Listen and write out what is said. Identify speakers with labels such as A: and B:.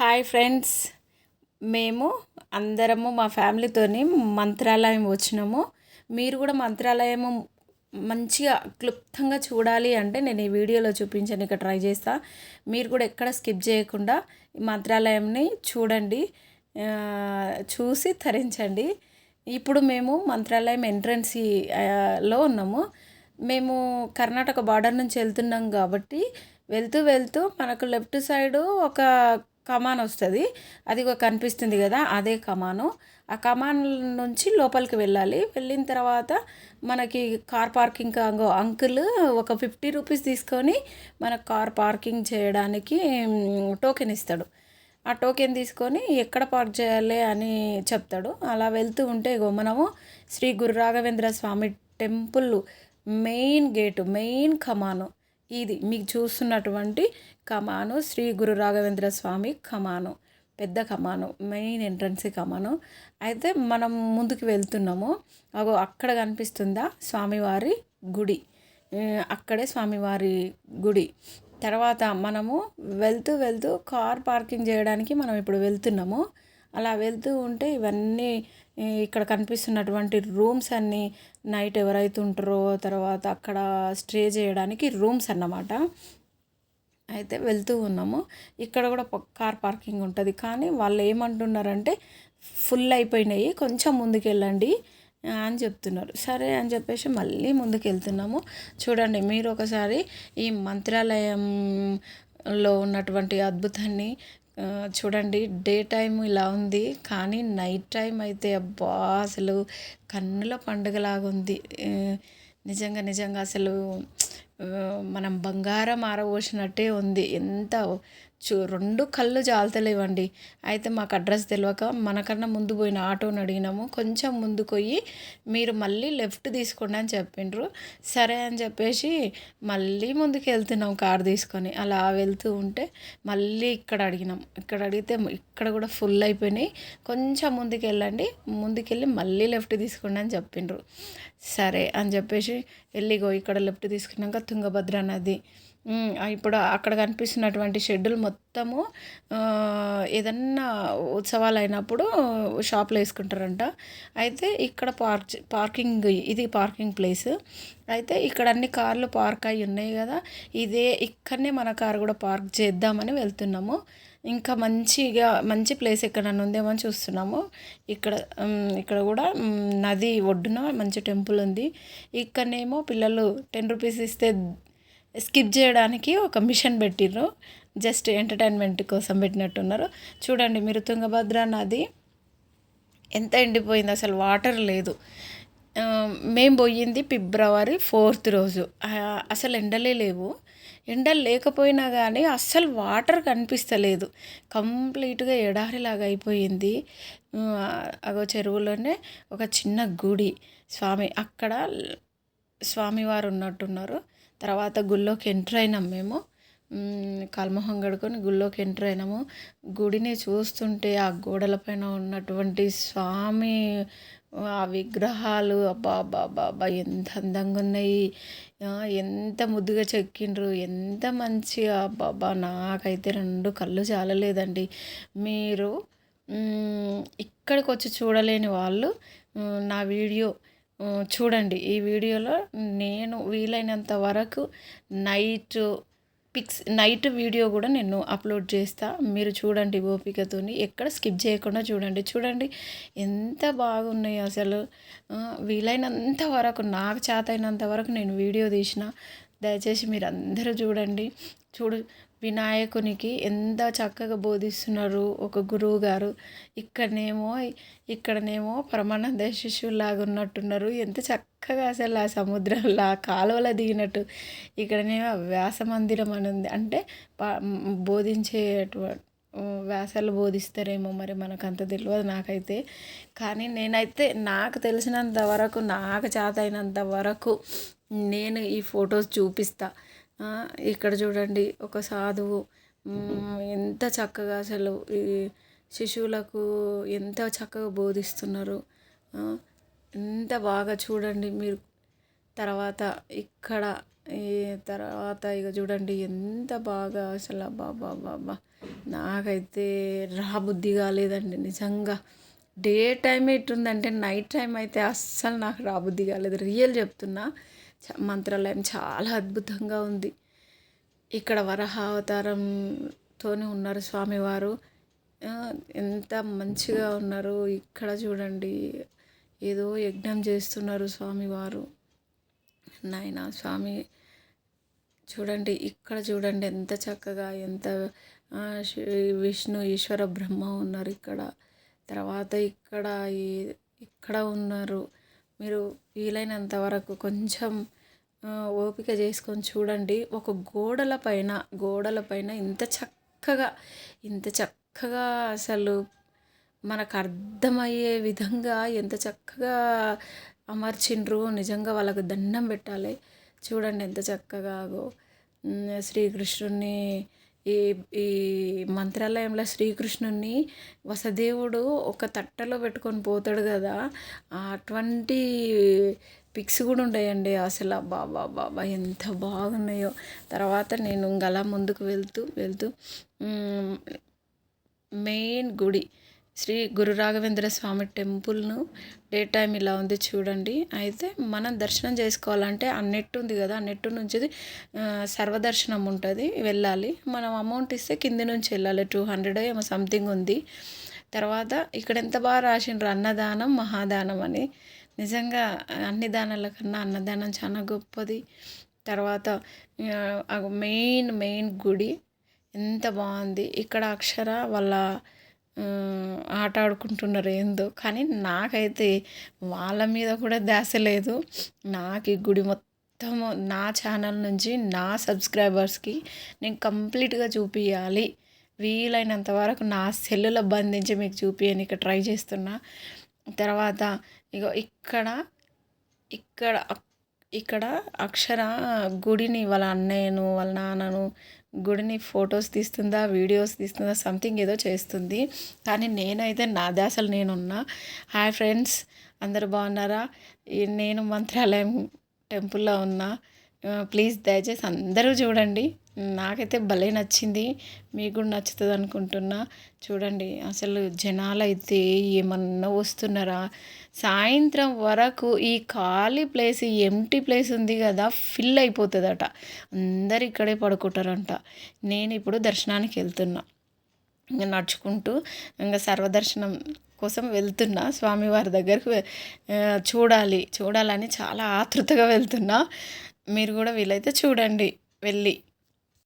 A: Hi friends. మేము అందరము మా ఫ్యామిలీతోని మంత్రాలయం వచ్చినాము. మీరు కూడా మంత్రాలయము మంచిగా క్లుప్తంగా చూడాలి అంటే నేను ఈ వీడియోలో చూపించడానికి ట్రై చేస్తా. మీరు కూడా ఎక్కడ స్కిప్ చేయకుండా ఈ మంత్రాలయంని చూడండి. చూసి తరించండి. ఇప్పుడు మేము మంత్రాలయం ఎంట్రన్సీలో ఉన్నాము. మేము కర్ణాటక బార్డర్ నుంచి వెళ్తున్నాం కాబట్టి వెళ్తూ వెళ్తూ మనకు లెఫ్ట్ సైడు ఒక కమాన్ వస్తుంది. అది ఒక కనిపిస్తుంది కదా అదే కమాను. ఆ కమాన్ నుంచి లోపలికి వెళ్ళాలి. వెళ్ళిన తర్వాత మనకి కార్ పార్కింగ్ అంగో అంకుల్ ఒక ఫిఫ్టీ రూపీస్ తీసుకొని మన కార్ పార్కింగ్ చేయడానికి టోకెన్ ఇస్తాడు. ఆ టోకెన్ తీసుకొని ఎక్కడ పార్క్ చేయాలి అని చెప్తాడు. అలా వెళ్తూ ఉంటే ఇగో మనము Shri Guru Raghavendra Swami temple main gate main కమాను. ఇది మీకు చూస్తున్నటువంటి కమాను శ్రీ గురు రాఘవేంద్ర స్వామి కమాను పెద్ద కమాను మెయిన్ ఎంట్రన్స్ కమాను. అయితే మనం ముందుకు వెళ్తున్నాము. అగో అక్కడ కనిపిస్తుందా? స్వామివారి గుడి. అక్కడే స్వామివారి గుడి. తర్వాత మనము వెళ్తూ వెళ్తూ కార్ పార్కింగ్ చేయడానికి మనం ఇప్పుడు వెళ్తున్నాము. అలా వెళ్తూ ఉంటే ఇవన్నీ ఇక్కడ కనిపిస్తున్నటువంటి రూమ్స్ అన్నీ నైట్ ఎవరైతే ఉంటారో తర్వాత అక్కడ స్టే చేయడానికి రూమ్స్ అన్నమాట. అయితే వెళ్తూ ఉన్నాము. ఇక్కడ కూడా కార్ పార్కింగ్ ఉంటుంది. కానీ వాళ్ళు ఏమంటున్నారంటే ఫుల్ అయిపోయినాయి కొంచెం ముందుకెళ్ళండి అని చెప్తున్నారు. సరే అని చెప్పేసి మళ్ళీ ముందుకు వెళ్తున్నాము చూడండి మీరు ఒకసారి ఈ మంత్రాలయం లో ఉన్నటువంటి అద్భుతాన్ని చూడండి డే టైం ఇలా ఉంది. కానీ నైట్ టైం అయితే అబ్బా అసలు కన్నుల పండుగలాగా ఉంది. నిజంగా నిజంగా అసలు మనం బంగారం ఆరబోసినట్టే ఉంది. ఎంత చూ రెండు కళ్ళు జాలతలేవండి. అయితే మాకు అడ్రస్ తెలియక మనకన్నా ముందు పోయిన ఆటోని అడిగినాము. కొంచెం ముందుకు పోయి మీరు మళ్ళీ లెఫ్ట్ తీసుకోండి అని చెప్పిండ్రు. సరే అని చెప్పేసి మళ్ళీ ముందుకు వెళ్తున్నాం కార్ తీసుకొని. అలా వెళ్తూ ఉంటే మళ్ళీ ఇక్కడ అడిగినాం. ఇక్కడ అడిగితే ఇక్కడ కూడా ఫుల్ అయిపోయినాయి. కొంచెం ముందుకు వెళ్ళండి ముందుకెళ్ళి మళ్ళీ లెఫ్ట్ తీసుకోండి అని చెప్పిండ్రు. సరే అని చెప్పేసి వెళ్ళిగో ఇక్కడ లెఫ్ట్ తీసుకున్నాక తుంగభద్ర నది. ఇప్పుడు అక్కడ కనిపిస్తున్నటువంటి షెడ్యూల్ మొత్తము ఏదన్నా ఉత్సవాలు అయినప్పుడు షాప్లో వేసుకుంటారంట. అయితే ఇక్కడ పార్క్ పార్కింగ్ ఇది పార్కింగ్ ప్లేస్. అయితే ఇక్కడ అన్ని కార్లు పార్క్ అయి ఉన్నాయి కదా ఇదే ఇక్కడనే మన కారు కూడా పార్క్ చేద్దామని వెళ్తున్నాము. ఇంకా మంచిగా మంచి ప్లేస్ ఎక్కడన్నా ఉందేమో అని చూస్తున్నాము. ఇక్కడ ఇక్కడ కూడా నది ఒడ్డున మంచి టెంపుల్ ఉంది. ఇక్కడనేమో పిల్లలు టెన్ రూపీస్ ఇస్తే స్కిప్ చేయడానికి ఒక మిషన్ పెట్టిర్రు. జస్ట్ ఎంటర్టైన్మెంట్ కోసం పెట్టినట్టున్నారు. చూడండి మీరు తుంగభద్ర నది ఎంత ఎండిపోయింది? అసలు వాటర్ లేదు. మేము పోయింది ఫిబ్రవరి ఫోర్త్ రోజు. అసలు ఎండలే లేవు. ఎండలు లేకపోయినా కానీ అస్సలు వాటర్ కనిపిస్తలేదు. కంప్లీట్గా ఎడారిలాగా అయిపోయింది. అగో చెరువులోనే ఒక చిన్న గుడి. స్వామి అక్కడ స్వామివారు ఉన్నట్టున్నారు. తర్వాత గుళ్ళోకి ఎంటర్ అయినాం మేము. మ్, కల్మహం కడుకొని గుళ్ళోకి ఎంటర్ అయినాము. గుడిని చూస్తుంటే ఆ గోడలపైన ఉన్నటువంటి స్వామి ఆ విగ్రహాలు అబ్బా అబ్బా అబ్బా ఎంత అందంగా ఉన్నాయి. ఎంత ముద్దుగా చెక్కిండ్రు ఎంత మంచిగా అబ్బా నాకైతే రెండు కళ్ళు చాలలేదండి మీరు ఇక్కడికి వచ్చి చూడలేని వాళ్ళు నా వీడియో చూడండి ఈ వీడియోలో నేను వీలైనంత వరకు నైట్ పిక్స్ నైట్ వీడియో కూడా నేను అప్లోడ్ చేస్తా. మీరు చూడండి ఓపికతోని. ఎక్కడ స్కిప్ చేయకుండా చూడండి. చూడండి ఎంత బాగున్నాయి అసలు. వీలైనంత వరకు నాకు చేత అయినంత వరకు నేను వీడియో తీసిన. దయచేసి మీరు అందరూ చూడండి. చూడు వినాయకునికి ఎంత చక్కగా బోధిస్తున్నారు ఒక గురువు గారు ఇక్కడనేమో ఇక్కడనేమో పరమానంద శిష్యులాగా ఉన్నట్టున్నారు. ఎంత చక్కగా అసలు ఆ సముద్రంలో ఆ కాలువలో దిగినట్టు. ఇక్కడనేమో వ్యాస మందిరం అని ఉంది. అంటే బోధించేటువంటి వ్యాసాలు బోధిస్తారేమో మరి మనకు అంత తెలియదు నాకైతే. కానీ నేనైతే నాకు తెలిసినంత వరకు నాకు చేత అయినంత వరకు నేను ఈ ఫొటోస్ చూపిస్తాను ఇక్కడ చూడండి ఒక సాధువు. ఎంత చక్కగా అసలు ఈ శిశువులకు ఎంత చక్కగా బోధిస్తున్నారు. ఎంత బాగా చూడండి మీరు. తర్వాత ఇక్కడ ఈ తర్వాత ఇక చూడండి ఎంత బాగా అసలు బాబా బాబా నాకైతే రాబుద్ధి కాలేదండి నిజంగా. డే టైం ఎట్టుందంటే నైట్ టైం అయితే అస్సలు నాకు రాబుద్ధి కాలేదు. రియల్ చెప్తున్నా. మంత్రాలయం చాలా అద్భుతంగా ఉంది. ఇక్కడ వరహ అవతారంతోనే ఉన్నారు స్వామివారు. ఎంత మంచిగా ఉన్నారు. ఇక్కడ చూడండి ఏదో యజ్ఞం చేస్తున్నారు స్వామివారు. నాయన స్వామి చూడండి ఇక్కడ చూడండి ఎంత చక్కగా ఎంత విష్ణు ఈశ్వర బ్రహ్మ ఉన్నారు ఇక్కడ. తర్వాత ఇక్కడ ఇక్కడ ఉన్నారు. మీరు వీలైనంత వరకు కొంచెం ఓపిక చేసుకొని చూడండి. ఒక గోడల పైన గోడల పైన ఇంత చక్కగా ఇంత చక్కగా అసలు మనకు అర్థమయ్యే విధంగా ఎంత చక్కగా అమర్చిండ్రు. నిజంగా వాళ్ళకు దండం పెట్టాలి. చూడండి ఎంత చక్కగాగో. శ్రీకృష్ణుని ఈ ఈ మంత్రాలయంలో శ్రీకృష్ణుని వసదేవుడు ఒక తట్టలో పెట్టుకొని పోతాడు కదా అటువంటి పిక్స్ కూడా ఉంటాయండి అసలు. బాబా బాబా ఎంత బాగున్నాయో. తర్వాత నేను గలా ముందుకు వెళ్తూ వెళ్తూ మెయిన్ గుడి శ్రీ గురు రాఘవేంద్ర స్వామి టెంపుల్ను డే టైం ఇలా ఉంది చూడండి. అయితే మనం దర్శనం చేసుకోవాలంటే ఆ నెట్ ఉంది కదా ఆ నెట్ నుంచి సర్వదర్శనం ఉంటుంది వెళ్ళాలి. మనం అమౌంట్ ఇస్తే కింది నుంచి వెళ్ళాలి టూ హండ్రెడ్ ఏమో సంథింగ్ ఉంది. తర్వాత ఇక్కడ ఎంత బాగా రాసిండ్రు? అన్నదానం మహాదానం అని. నిజంగా అన్ని దానాల కన్నా అన్నదానం చాలా గొప్పది. తర్వాత మెయిన్ మెయిన్ గుడి ఎంత బాగుంది. ఇక్కడ అక్షర వాళ్ళ ఆట ఆడుకుంటున్నారు ఏందో. కానీ నాకైతే వాళ్ళ మీద కూడా ధ్యాస లేదు. నాకు ఈ గుడి మొత్తం నా ఛానల్ నుంచి నా సబ్స్క్రైబర్స్కి నేను కంప్లీట్గా చూపించాలి వీలైనంత వరకు నా సెల్లులో బంధించి మీకు చూపించడానికి ట్రై చేస్తున్నా. తర్వాత ఇగో ఇక్కడ ఇక్కడ ఇక్కడ అక్షర గుడిని వాళ్ళ అన్నయ్యను వాళ్ళ నాన్నను గుడిని ఫొటోస్ తీస్తుందా వీడియోస్ తీస్తుందా సంథింగ్ ఏదో చేస్తుంది. కానీ నేనైతే నా దాసలు నేనున్నా. హాయ్ ఫ్రెండ్స్ అందరు బాగున్నారా? నేను మంత్రాలయం టెంపుల్లో ఉన్నా. ప్లీజ్ దయచేసి అందరూ చూడండి. నాకైతే భలే నచ్చింది. మీకు కూడా నచ్చుతుంది అనుకుంటున్నా చూడండి అసలు జనాలు అయితే ఏమన్నా వస్తున్నారా? సాయంత్రం వరకు ఈ ఖాళీ ప్లేస్ ఎంటీ ప్లేస్ ఉంది కదా ఫిల్ అయిపోతుందట. అందరు ఇక్కడే పడుకుంటారంట. నేను ఇప్పుడు దర్శనానికి వెళ్తున్నా. ఇంకా నడుచుకుంటూ ఇంకా సర్వదర్శనం కోసం వెళ్తున్నా. స్వామివారి దగ్గరకు చూడాలి. చూడాలని చాలా ఆతృతగా వెళ్తున్నా. మీరు కూడా వీలైతే చూడండి. వెళ్ళి.